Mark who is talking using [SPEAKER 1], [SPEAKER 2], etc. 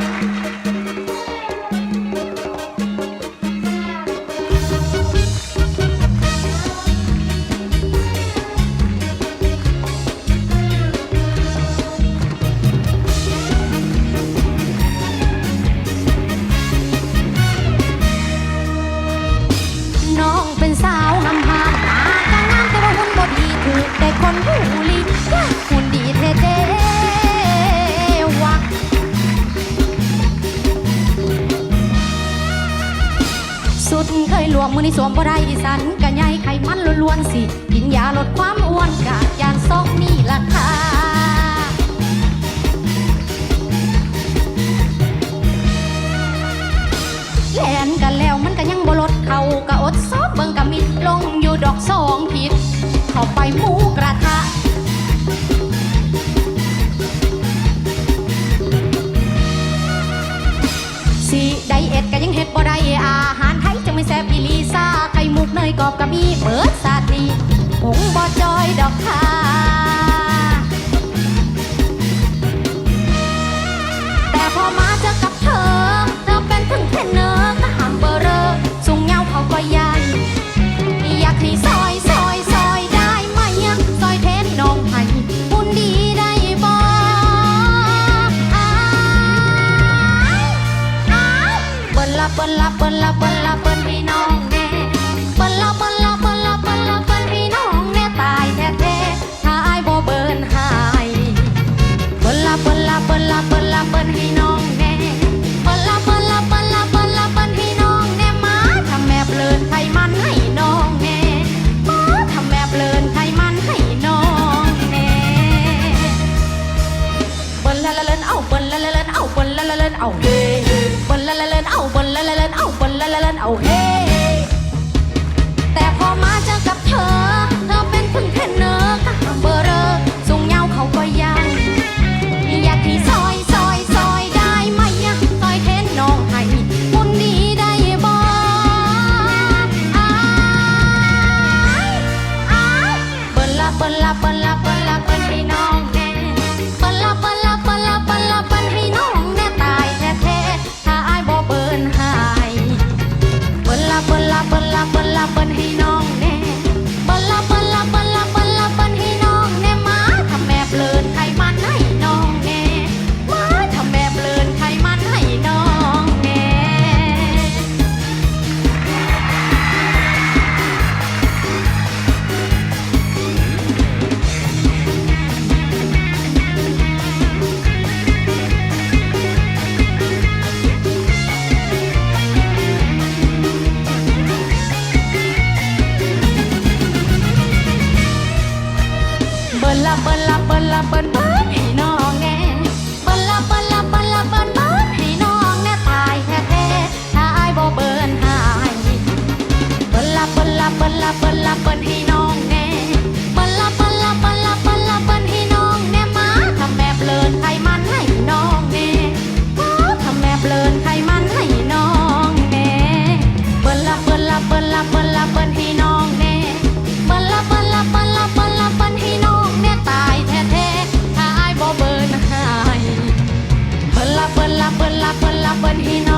[SPEAKER 1] น้ เคยลวงมือในสวมบ่ได้ดิสันกะใหญ่ไขมันล้วนๆสิ กินยาลดความอ้วนกะยานซอกนี่ล่ะค่ะแลนกันแล้วมันก็ยังบ่ลดเขาก็อดซอบเบิ่งกะมิดลงอยู่ดอกสองผิด เข้าไปหมูกระทะ ปิ้นละเปิ้นละเปิ้นละเปิ้นให้น้องแน่เปิ้นละเปิ้นละเปิ้นละเปิ้นละเปิ้นให้น้องแน่ตายแท้ๆถ้าไอายบ่เบิ่นหายเปิ้ลละเปิ้ลละเปิ้ลละเปิ้ลละเปิ้ลให้น้องแน่เปิ้ลละเปิ้ลละเปิ้ลละเปิ้ลละเปิ้ลให้น้องแน่มาทำแม่เปลินไขมันให้น้องแน่มาทำแม่เปลินไขมันให้น้องแน่เปิ้ลละละเล่นเอาเปิ้ลละละเล่นเอาเปิ้ลละละเล่นเอาเฮ้าเฮแต่พอมาเจอกับเธอ เธอเป็นพึ่งเทรนเนอร์ก็ห้ามเบอร์เรอสูงเงาเขาก็ยัง อยากที่ซอยซอยซอยได้ไหมอะซอยเทนน้องให้หุ่นดีได้บ่อ้ายอ้ายเปิ้นละเปิ้นละเปิ้นละเปิ้น เปิ้นละเปิ้นละเปิ้นเปิ้นให้น้องแน่เปิ้นละเปิ้นละเปิ้นละเปิ้นเปิ้ลให้น้องแน่ตายแท้ๆถ้าอายบ่เปิ้นหายเปิ้นละเปิ้นละเปิ้นละเปิ้นละเปิ้ลให้น้อง ๆถ้